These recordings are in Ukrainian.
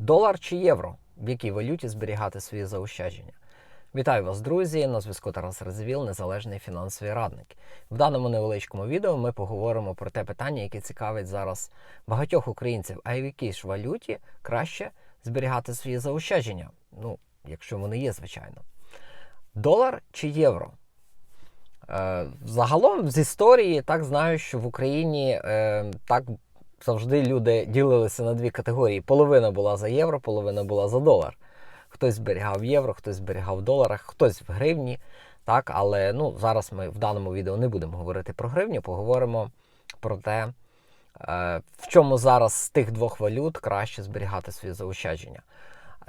Долар чи євро? В якій валюті зберігати свої заощадження? Вітаю вас, друзі! На зв'язку Тарас Резевіл, незалежний фінансовий радник. В даному невеличкому відео ми поговоримо про те питання, яке цікавить зараз багатьох українців. А в якій ж валюті краще зберігати свої заощадження? Ну, якщо вони є, звичайно. Долар чи євро? Е, Загалом з історії так знаю, що в Україні е, так завжди люди ділилися на дві категорії: половина була за євро, половина була за долар. Хтось зберігав євро, хтось зберігав в доларах, хтось в гривні. Так, але ну, зараз ми в даному відео не будемо говорити про гривню, поговоримо про те, е, в чому зараз з тих двох валют краще зберігати свої заощадження.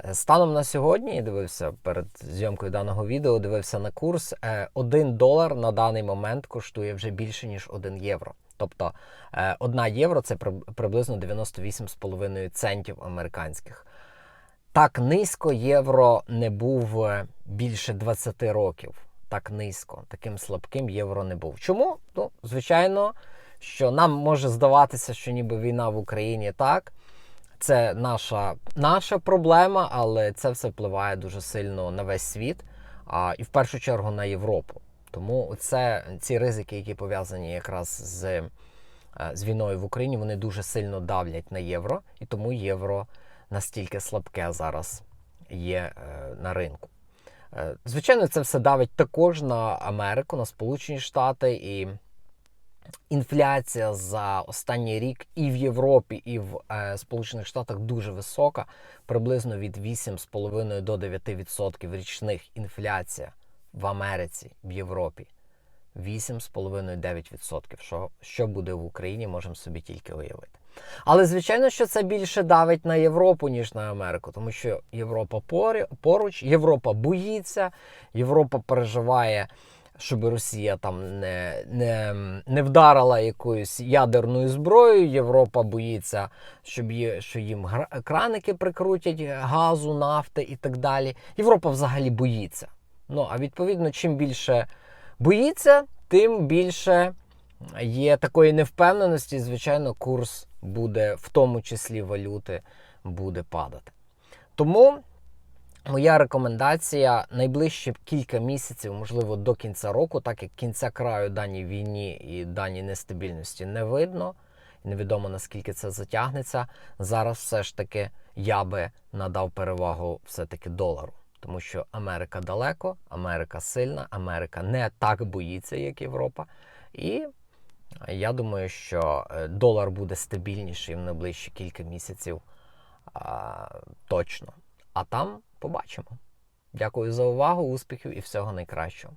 Е, Станом на сьогодні, дивився перед зйомкою даного відео, дивився на курс. е, 1 долар на даний момент коштує вже більше, ніж 1 євро. Тобто 1 євро це приблизно 98,5 центів американських. Так низько євро не був е, більше 20 років. Так низько, таким слабким євро не був. Чому? Ну, звичайно, що нам може здаватися, що ніби війна в Україні так. Це наша, наша проблема, але це все впливає дуже сильно на весь світ, а, і в першу чергу на Європу. Тому це ці ризики, які пов'язані якраз з, е, з війною в Україні, вони дуже сильно давлять на євро, і тому євро настільки слабке зараз є е, на ринку. Е, Звичайно, це все давить також на Америку, на Сполучені Штати і інфляція за останній рік і в Європі, і в е, Сполучених Штатах дуже висока, приблизно від 8,5 до 9% річних інфляція в Америці, в Європі. 8,5-9%. Що, що буде в Україні, можемо собі тільки уявити. Але звичайно, що це більше давить на Європу, ніж на Америку, тому що Європа поруч, Європа боїться, Європа переживає, щоб Росія там не, не, не вдарила якоюсь ядерною зброєю. Європа боїться, щоб є, що їм краники прикрутять газу, нафти і так далі. Європа взагалі боїться. Ну а відповідно, чим більше боїться, тим більше є такої невпевненості, звичайно, курс буде, в тому числі валюти, буде падати. Тому моя рекомендація найближчі кілька місяців, можливо, до кінця року, так як кінця краю даній війні і даній нестабільності не видно, невідомо наскільки це затягнеться. Зараз все ж таки я би надав перевагу все-таки долару. Тому що Америка далеко, Америка сильна, Америка не так боїться, як Європа. І я думаю, що е, долар буде стабільніший в найближчі кілька місяців а, точно. А там побачимо. Дякую за увагу, успіхів і всього найкращого.